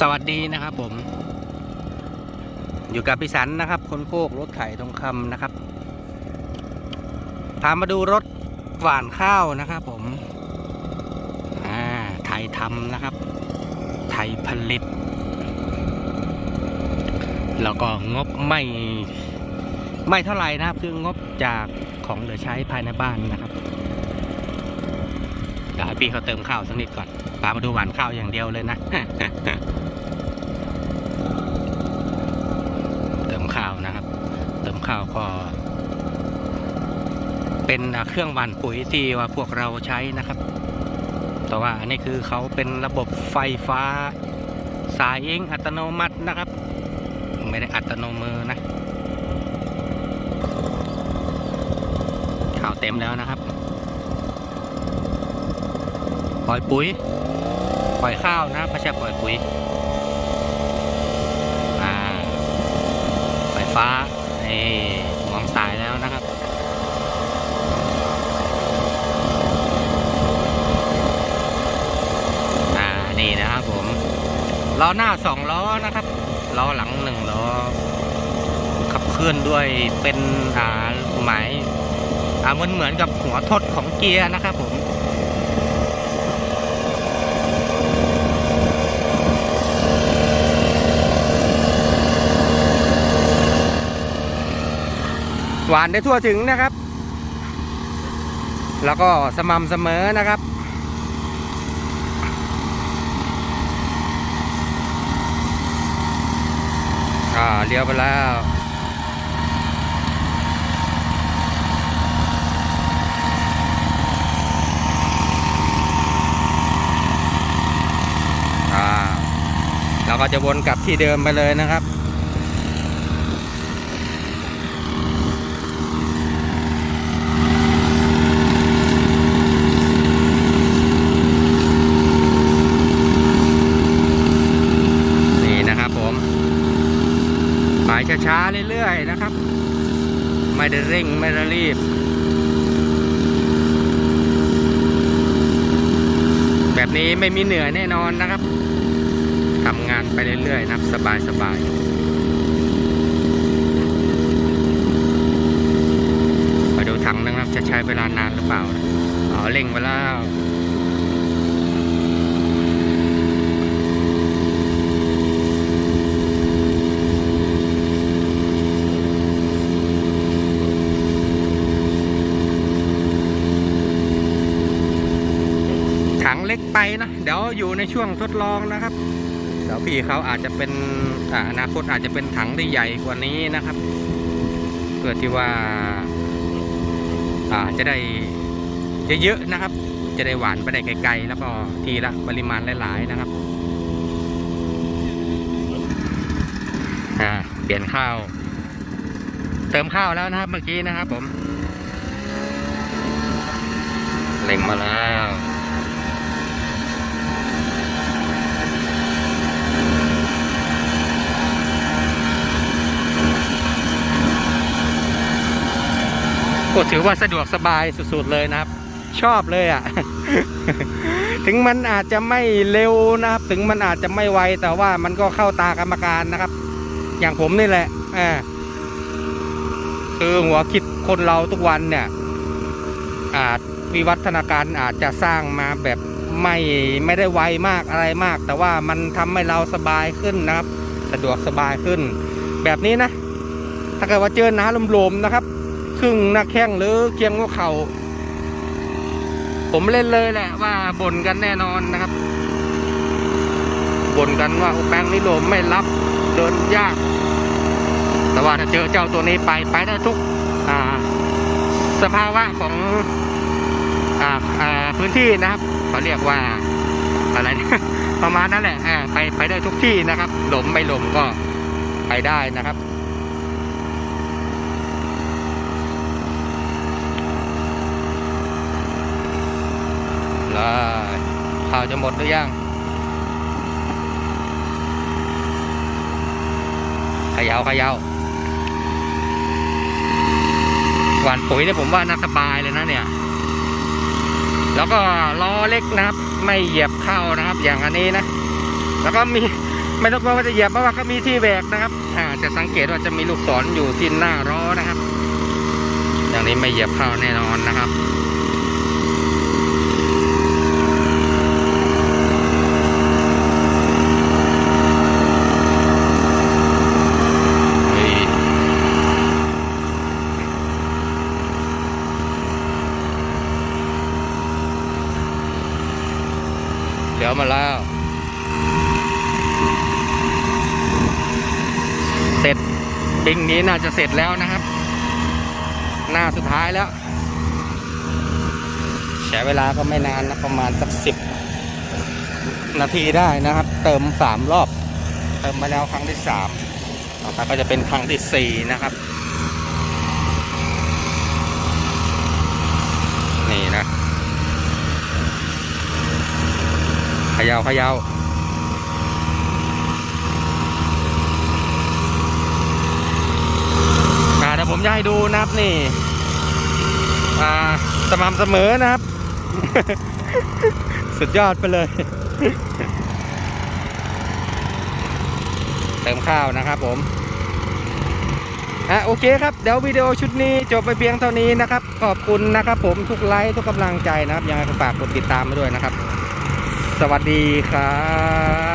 สวัสดีนะครับผม อยู่กับพิสันนะครับ คนโคกรถไถทองคำนะครับ พามาดูรถหวานข้าวนะครับผมอ่าไทยทำนะครับ ไทยผลิต แล้วก็งบไม่ไม่เท่าไหร่นะครับ คืองบจากของเหลือใช้ภายในบ้านนะครับ เดี๋ยวให้พี่เขาเติมข้าวสักนิดก่อนพามาดูหวานข้าวอย่างเดียวเลยนะ เติมข้าวนะครับ เติมข้าวก็ เป็นเครื่องหว่านปุ๋ยที่ว่าพวกเราใช้นะครับ แต่ว่าอันนี้คือเขาเป็นระบบไฟฟ้า สายเองอัตโนมัตินะครับ ไม่ได้อัตโนมือนะ ข้าวเต็มแล้วนะครับ ปล่อยปุ๋ย ปล่อยข้าวนะไม่ใช่ปล่อยปุ๋ยอ่าไฟฟ้านี่มองสายแล้วนะครับอ่านี่นะครับผมล้อหน้าสองล้อนะครับล้อหลังหนึ่งล้อขับเคลื่อนด้วยเป็นอ่าหมายอ่ามันเหมือนกับหัวทดของเกียร์นะครับผม หวานได้ทั่วถึงนะครับ แล้วก็สม่ำเสมอนะครับ อ่าเลี้ยวไปแล้วอ่าเราก็จะวนกลับที่เดิมไปเลยนะครับ นี่นะครับผม ไปช้าๆเรื่อยๆนะครับ ไม่ได้เร่งไม่ได้รีบ แบบนี้ไม่มีเหนื่อยแน่นอนนะครับทำงานไปเรื่อยๆนะครับ สบายๆมาดูถังนะครับ จะใช้เวลานานหรือเปล่านะอ๋อเร่งไปแล้ว เล็กไปนะ เดี๋ยวอยู่ในช่วงทดลองนะครับ เดี๋ยวพี่เขาอาจจะเป็นอนาคตอาจจะเป็นถังที่ใหญ่กว่านี้นะครับ เพื่อที่ว่าอาจะได้เยอะๆนะครับ จะได้หวานไปได้ไกลๆ แล้วก็ทีละปริมาณหลายๆนะครับเปลี่ยนข้าว เติมข้าวแล้วนะครับเมื่อกี้นะครับผมเล็งมาแล้ว ถือว่าสะดวกสบายสุดๆเลยนะครับ ชอบเลยอะ่ะ ถึงมันอาจจะไม่เร็วนะครับ ถึงมันอาจจะไม่ไวแต่ว่ามันก็เข้าตากรรมการนะครับ อย่างผมนี่แหละอ่าคือหัวคิดคนเราทุกวันเนี่ย อาจวิวัฒนาการอาจจะสร้างมาแบบไม่ไม่ได้ไวมากอะไรมาก แต่ว่ามันทำให้เราสบายขึ้นนะครับ สะดวกสบายขึ้น แบบนี้นะ ถ้าเกิดว่าเจอน้ำลมๆนะครับ ครึ่งหน้าแข้งหรือเคียงหัวเข่า ผมเล่นเลยแหละว่าบ่นกันแน่นอนนะครับบ่นกันว่าแป้งนี่ลมไม่รับเดินยาก แต่ว่าถ้าเจอเจ้าตัวนี้ไปไปได้ทุกอ่าสภาวะของอ่าอ่าพื้นที่นะครับเขาเรียกว่าอะไรประมาณนั้นแหละอ่าไปไปได้ทุกที่นะครับหลมไม่หลมก็ไปได้นะครับ ลยข้าวจะหมดหรือยังขยาวขยาวหวานปุ๋ยเนี่ยผมว่าน่าสบายเลยนะเนี่ย แล้วก็ล้อเล็กนะครับ ไม่เหยียบเข้านะครับ อย่างอันนี้นะ แล้วก็มีไม่ต้องกลัวว่าจะเหยียบเพราะว่าก็มีที่แบกนะครับ อ่าจะสังเกตว่าจะมีลูกศรอยู่ที่หน้าล้อนะครับ อย่างนี้ไม่เหยียบเข้าแน่นอนนะครับ เฮ้ยเดี๋ยวมาแล้ว เสร็จ บิงนี้น่าจะเสร็จแล้วนะครับ หน้าสุดท้ายแล้วใช้เวลาก็ไม่นานนะประมาณสักสิบนาทีได้นะครับ เติมสามรอบ เติมมาแล้วครั้งที่สามต่อไปก็จะเป็นครั้งที่สี่นะครับ นี่นะขยาวขยาว อ่ายดูนะครับนี่อ่าสม่ำเสมอนะครับ สุดยอดไปเลย เติมข้าวนะครับผมอะโอเคครับ เดี๋ยววิดีโอชุดนี้จบไปเพียงเท่านี้นะครับ ขอบคุณนะครับผมทุกไลค์ทุกกำลังใจนะครับ ยังไงก็ฝากกดติดตามมาด้วยนะครับ สวัสดีครับ